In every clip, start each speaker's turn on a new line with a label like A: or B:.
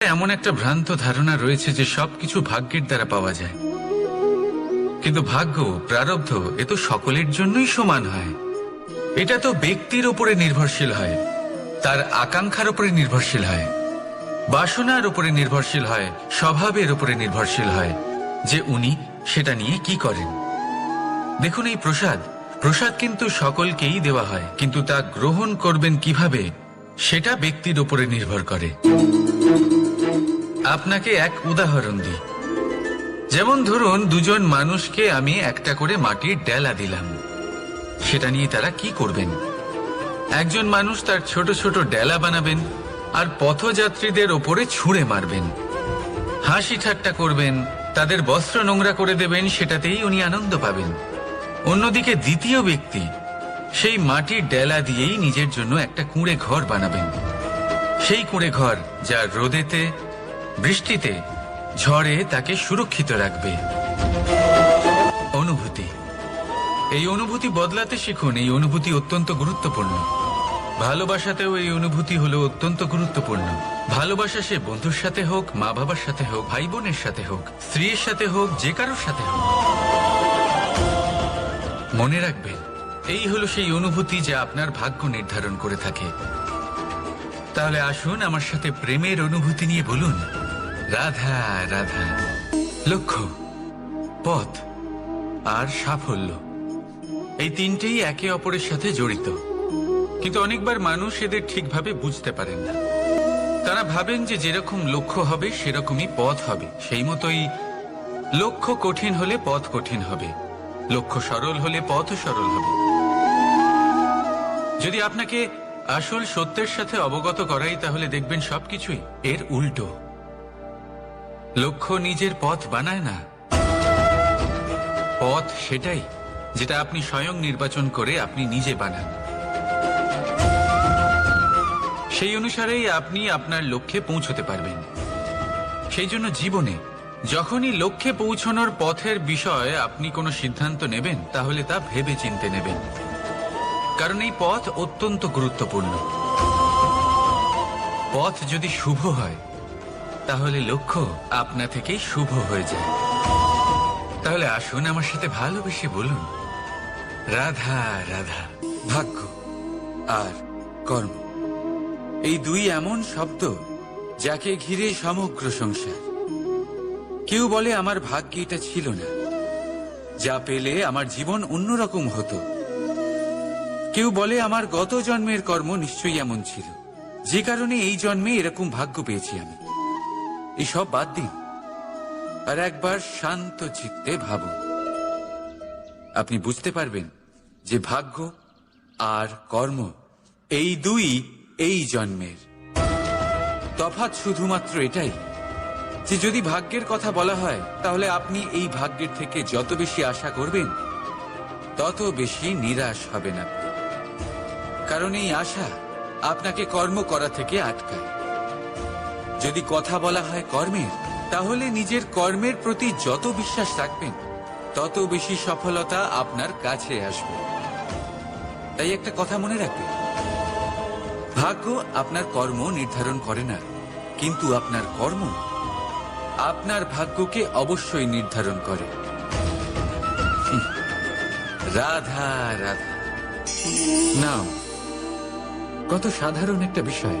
A: এমন একটা ভ্রান্ত ধারণা রয়েছে যে সবকিছু ভাগ্যের দ্বারা পাওয়া যায়। কিন্তু ভাগ্য, প্রারব্ধ, এ তো সকলের জন্যই সমান হয়। এটা তো ব্যক্তির উপরে নির্ভরশীল হয়, তার আকাঙ্ক্ষার উপরে নির্ভরশীল হয়, বাসনার উপরে নির্ভরশীল হয়, স্বভাবের উপরে নির্ভরশীল হয়, যে উনি সেটা নিয়ে কি করেন। দেখুন এই প্রসাদ। প্রসাদ কিন্তু সকলকেই দেওয়া হয়, কিন্তু তা গ্রহণ করবেন কীভাবে, সেটা ব্যক্তির উপরে নির্ভর করে। আপনাকে এক উদাহরণ দিই। যেমন ধরুন, দুজন মানুষকে আমি একটা করে মাটির ডেলা দিলাম। সেটা নিয়ে তারা কি করবেন? একজন মানুষ তার ছোট ছোট ডেলা বানাবেন আর পথযাত্রীদের ওপরে ছুঁড়ে মারবেন। হাসি ঠাট্টা করবেন, তাদের বস্ত্র নোংরা করে দেবেন, সেটাতেই উনি আনন্দ পাবেন। অন্যদিকে দ্বিতীয় ব্যক্তি, সেই মাটির ডেলা দিয়েই নিজের জন্য একটা কুঁড়ে ঘর বানাবেন। সেই কুঁড়ে ঘর যা রোদেতে বৃষ্টিতে ঝড়ে তাকে সুরক্ষিত রাখবে। অনুভূতি। এই অনুভূতি বদলাতে শিখুন, এই অনুভূতি অত্যন্ত গুরুত্বপূর্ণ। ভালোবাসাতেও এই অনুভূতি হলো অত্যন্ত গুরুত্বপূর্ণ। ভালোবাসা সে বন্ধুর সাথে হোক, মা বাবার সাথে হোক, ভাই বোনের সাথে হোক, স্ত্রীর সাথে হোক, যে কারোর সাথে হোক। মনে রাখবেন, এই হলো সেই অনুভূতি যা আপনার ভাগ্য নির্ধারণ করে থাকে। তাহলে আসুন আমার সাথে প্রেমের অনুভূতি নিয়ে বলুন। রাধা রাধা। লক্ষ্য, পথ আর সাফল্য। এই তিনটেই একে অপরের সাথে জড়িত। কিন্তু অনেকবার মানুষ এদের ঠিকভাবে বুঝতে পারেন না। তারা ভাবেন যে যেরকম লক্ষ্য হবে, সেরকমই পথ হবে। সেই মতোই লক্ষ্য কঠিন হলে পথ কঠিন হবে। লক্ষ্য সরল হলে পথও সরল হবে। যদি আপনাকে আসল সত্যের সাথে অবগত করাই, তাহলে দেখবেন সবকিছুই এর উল্টো। লক্ষ্য নিজের পথ বানায় না। পথ সেটাই, যেটা আপনি স্বয়ং নির্বাচন করে আপনি নিজে বানান। সেই অনুসারেই আপনি আপনার লক্ষ্যে পৌঁছতে পারবেন। সেই জন্য জীবনে, যখনই লক্ষ্যে পৌঁছানোর পথের বিষয়ে আপনি কোনো সিদ্ধান্ত নেবেন, তাহলে তা ভেবে চিনতে নেবেন। কারণ এই পথ অত্যন্ত গুরুত্বপূর্ণ। পথ যদি শুভ হয় তাহলে লক্ষ্য আপনা থেকেই শুভ হয়ে যায়। তাহলে আসুন আমার সাথে ভালোবেসে বলুন। রাধা রাধা, ভাগ্য আর কর্ম। এই দুই এমন শব্দ যাকে ঘিরে সমগ্র সংসার। কেউ বলে আমার ভাগ্যে এটা ছিল না। যা পেলে আমার জীবন অন্যরকম হতো। কেউ বলে আমার গত জন্মের কর্ম নিশ্চয়ই এমন ছিল। যে কারণে এই জন্মে এরকম ভাগ্য পেয়েছি আমি। এসব বাদ দিন। আর একবার শান্ত চিত্তে ভাবুন। আপনি বুঝতে পারবেন যে ভাগ্য আর কর্ম এই দুই এই জন্মের। তফাৎ শুধুমাত্র এটাই যে যদি ভাগ্যের কথা বলা হয়, তাহলে আপনি এই ভাগ্যের থেকে যত বেশি আশা করবেন, তত বেশি নিরাশ হবেন আপনি। কারণ এই আশা আপনাকে কর্ম করা থেকে আটকায়। যদি কথা বলা হয় কর্মের, তাহলে নিজের কর্মের প্রতি যত বিশ্বাস রাখবেন, তত বেশি সফলতা আপনার কাছে আসবে। তাই একটা কথা মনে রাখবেন ভাগ্য আপনার কর্ম নির্ধারণ করে না, কিন্তু আপনার কর্ম আপনার ভাগ্যকে অবশ্যই নির্ধারণ করে। রাধা রাধা। নাও, কত সাধারণ একটা বিষয়।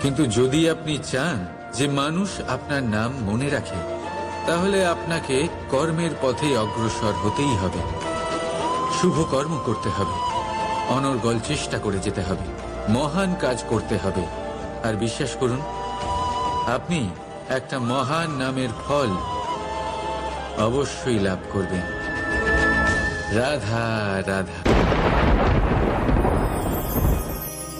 A: কিন্তু যদি আপনি চান যে মানুষ আপনার নাম মনে রাখে, তাহলে আপনাকে কর্মের পথে অগ্রসর হতেই হবে। শুভ কর্ম করতে হবে, অনর্গল চেষ্টা করে যেতে হবে, মহান কাজ করতে হবে। আর বিশ্বাস করুন, আপনি একটা মহান নামের ফল অবশ্যই লাভ করবেন। রাধা রাধা।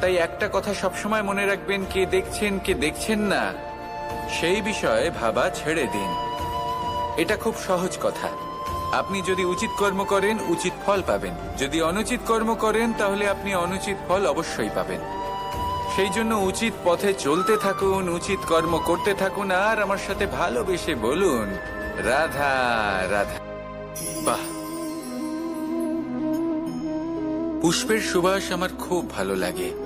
A: তাই একটা কথা সবসময় মনে রাখবেন, কে দেখছেন কে দেখছেন না, সেই বিষয়ে ভাবা ছেড়ে দিন। এটা খুব সহজ কথা। আপনি যদি উচিত কর্ম করেন, উচিত ফল পাবেন। যদি অনুচিত কর্ম করেন, তাহলে আপনি অনুচিত ফল অবশ্যই পাবেন। সেই জন্য উচিত পথে চলতে থাকুন, উচিত কর্ম করতে থাকুন, আর আমার সাথে ভালোবেসে বলুন, রাধা রাধা। বাহ! পুষ্পের সুবাস আমার খুব ভালো লাগে।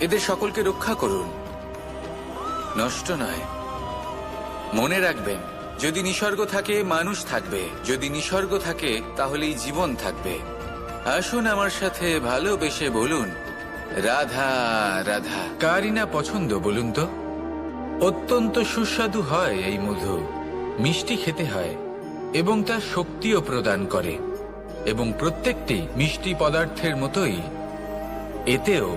A: এদের সকলকে রক্ষা করুন। নষ্ট নয়। মনে রাখবেন, যদি নিসর্গ থাকে, মানুষ থাকবে। যদি নিসর্গ থাকে, তাহলেই জীবন থাকবে। আসুন আমার সাথে ভালোবেসে বলুন, রাধা রাধা। কারই না পছন্দ বলুন তো? অত্যন্ত সুস্বাদু হয় এই মধু। মিষ্টি খেতে হয় এবং তা শক্তিও প্রদান করে। এবং প্রত্যেকটি মিষ্টি পদার্থের মতোই এতেও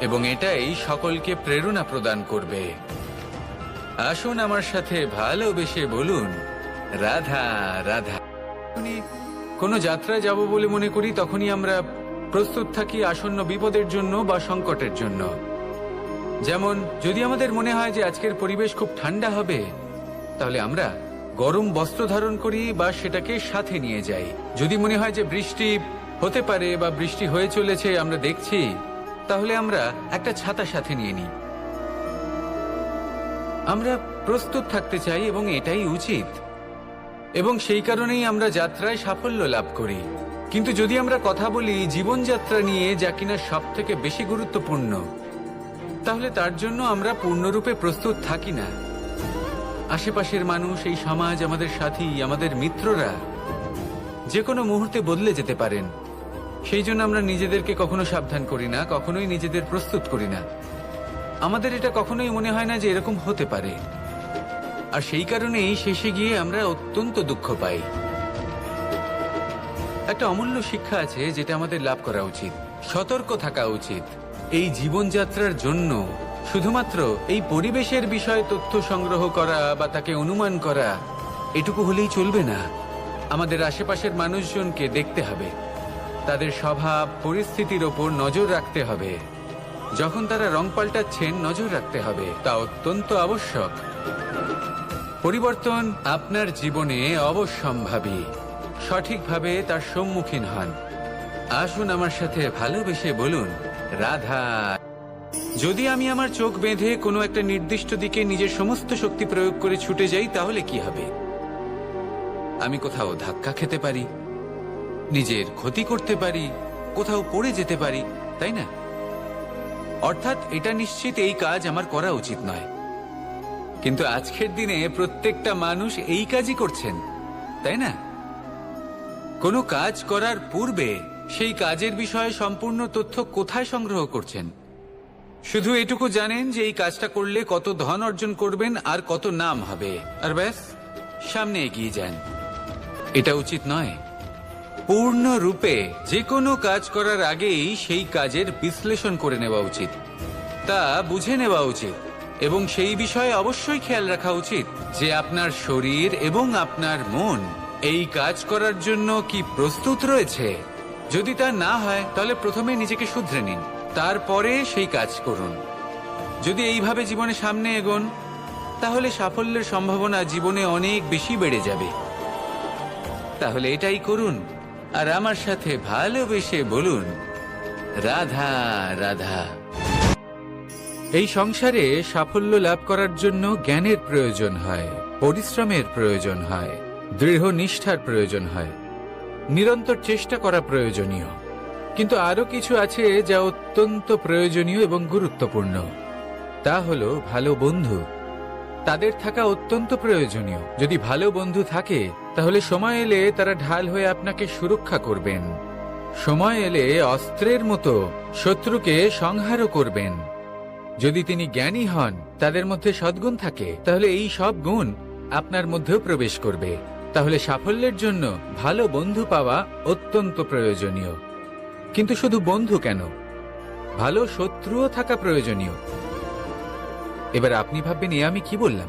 A: এবং এটাই সকলকে প্রেরণা প্রদান করবে। আসুন আমার সাথে ভালোবেসে বলুন, রাধা রাধা। কোনো যাত্রায় যাব বলে মনে করি, তখনই আমরা প্রস্তুত থাকি আসন্ন বিপদের জন্য বা সংকটের জন্য। যেমন, যদি আমাদের মনে হয় যে আজকের পরিবেশ খুব ঠান্ডা হবে, তাহলে আমরা গরম বস্ত্র ধারণ করি বা সেটাকে সাথে নিয়ে যাই। যদি মনে হয় যে বৃষ্টি হতে পারে বা বৃষ্টি হয়ে চলেছে, আমরা দেখছি তাহলে আমরা একটা ছাতা সাথে নিয়ে নিই। আমরা প্রস্তুত থাকতে চাই এবং এটাই উচিত। এবং সেই কারণেই আমরা যাত্রায় সাফল্য লাভ করি। কিন্তু যদি আমরা কথা বলি জীবনযাত্রা নিয়ে যা কিনা সব থেকে বেশি গুরুত্বপূর্ণ, তাহলে তার জন্য আমরা পূর্ণরূপে প্রস্তুত থাকি না। আশেপাশের মানুষ, এই সমাজ, আমাদের সাথী, আমাদের মিত্ররা যে কোনো মুহূর্তে বদলে যেতে পারেন। সেই জন্য আমরা নিজেদেরকে কখনো সাবধান করি না, কখনোই নিজেদের প্রস্তুত করি না। আমাদের এটা কখনোই মনে হয় না যে এরকম হতে পারে। আর সেই কারণেই শেষে গিয়ে আমরা অত্যন্ত দুঃখ পাই। একটা অমূল্য শিক্ষা আছে যেটা আমাদের লাভ করা উচিত, সতর্ক থাকা উচিত। এই জীবনযাত্রার জন্য শুধুমাত্র এই পরিবেশের বিষয়ে তথ্য সংগ্রহ করা বা তাকে অনুমান করা, এটুকু হলেই চলবে না। আমাদের আশেপাশের মানুষজনকে দেখতে হবে।
B: তাদের স্বভাব, পরিস্থিতির ওপর নজর রাখতে হবে। যখন তারা রং পাল্টাচ্ছেন, নজর রাখতে হবে। তা অত্যন্ত আবশ্যক। পরিবর্তন আপনার জীবনে অবশ্যম্ভাবী। সঠিকভাবে তার সম্মুখীন হন। আসুন আমার সাথে ভালোবেসে বলুন, রাধা, যদি আমি আমার চোখ বেঁধে কোনো একটা নির্দিষ্ট দিকে নিজের সমস্ত শক্তি প্রয়োগ করে ছুটে যাই, তাহলে কি হবে? আমি কোথাও ধাক্কা খেতে পারি। নিজের ক্ষতি করতে পারি, কোথাও পড়ে যেতে পারি, তাই না? অর্থাৎ এটা নিশ্চিত এই কাজ আমার করা উচিত নয়। কিন্তু আজকের দিনে প্রত্যেকটা মানুষ এই কাজই করছেন, তাই না? কোনো কাজ করার পূর্বে সেই কাজের বিষয়ে সম্পূর্ণ তথ্য কোথায় সংগ্রহ করছেন? শুধু এটুকু জানেন যে এই কাজটা করলে কত ধন অর্জন করবেন আর কত নাম হবে। আর ব্যাস, সামনে এগিয়ে যান। এটা উচিত নয়। পূর্ণ রূপে যে কোনো কাজ করার আগেই সেই কাজের বিশ্লেষণ করে নেওয়া উচিত। তা বুঝে নেওয়া উচিত এবং সেই বিষয়ে অবশ্যই খেয়াল রাখা উচিত যে আপনার শরীর এবং আপনার মন এই কাজ করার জন্য কি প্রস্তুত রয়েছে। যদি তা না হয়, তাহলে প্রথমে নিজেকে শুধরে নিন, তারপরে সেই কাজ করুন। যদি এইভাবে জীবনে সামনে এগোন, তাহলে সাফল্যের সম্ভাবনা জীবনে অনেক বেশি বেড়ে যাবে। তাহলে এটাই করুন। আর আমার সাথে ভালোবেসে বলুন, রাধা রাধা। এই সংসারে সাফল্য লাভ করার জন্য জ্ঞানের প্রয়োজন হয়, পরিশ্রমের প্রয়োজন হয়, দৃঢ় নিষ্ঠার প্রয়োজন হয়, নিরন্তর চেষ্টা করা প্রয়োজনীয়। কিন্তু আরও কিছু আছে যা অত্যন্ত প্রয়োজনীয় এবং গুরুত্বপূর্ণ। তা হলো ভালো বন্ধু। তাদের থাকা অত্যন্ত প্রয়োজনীয়। যদি ভালো বন্ধু থাকে তাহলে সময় এলে তারা ঢাল হয়ে আপনাকে সুরক্ষা করবেন। সময় এলে অস্ত্রের মতো শত্রুকে সংহারও করবেন। যদি তিনি জ্ঞানী হন, তাদের মধ্যে সদ্গুণ থাকে, তাহলে এই সব গুণ আপনার মধ্যেও প্রবেশ করবে। তাহলে সাফল্যের জন্য ভালো বন্ধু পাওয়া অত্যন্ত প্রয়োজনীয়। কিন্তু শুধু বন্ধু কেন? ভালো শত্রুও থাকা প্রয়োজনীয়। এবার আপনি ভাববেন, এ আমি কি বললাম?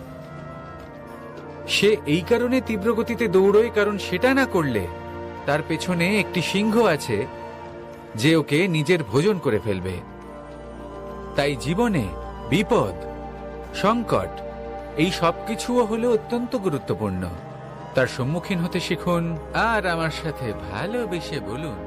B: সে এই কারণে তীব্র গতিতে দৌড়য়, কারণ সেটা না করলে তার পেছনে একটি সিংহ আছে যে ওকে নিজের ভোজন করে ফেলবে। তাই জীবনে বিপদ, সংকট, এই সব কিছুও হলো অত্যন্ত গুরুত্বপূর্ণ। তার সম্মুখীন হতে শিখুন, আর আমার সাথে ভালোবেসে বলুন।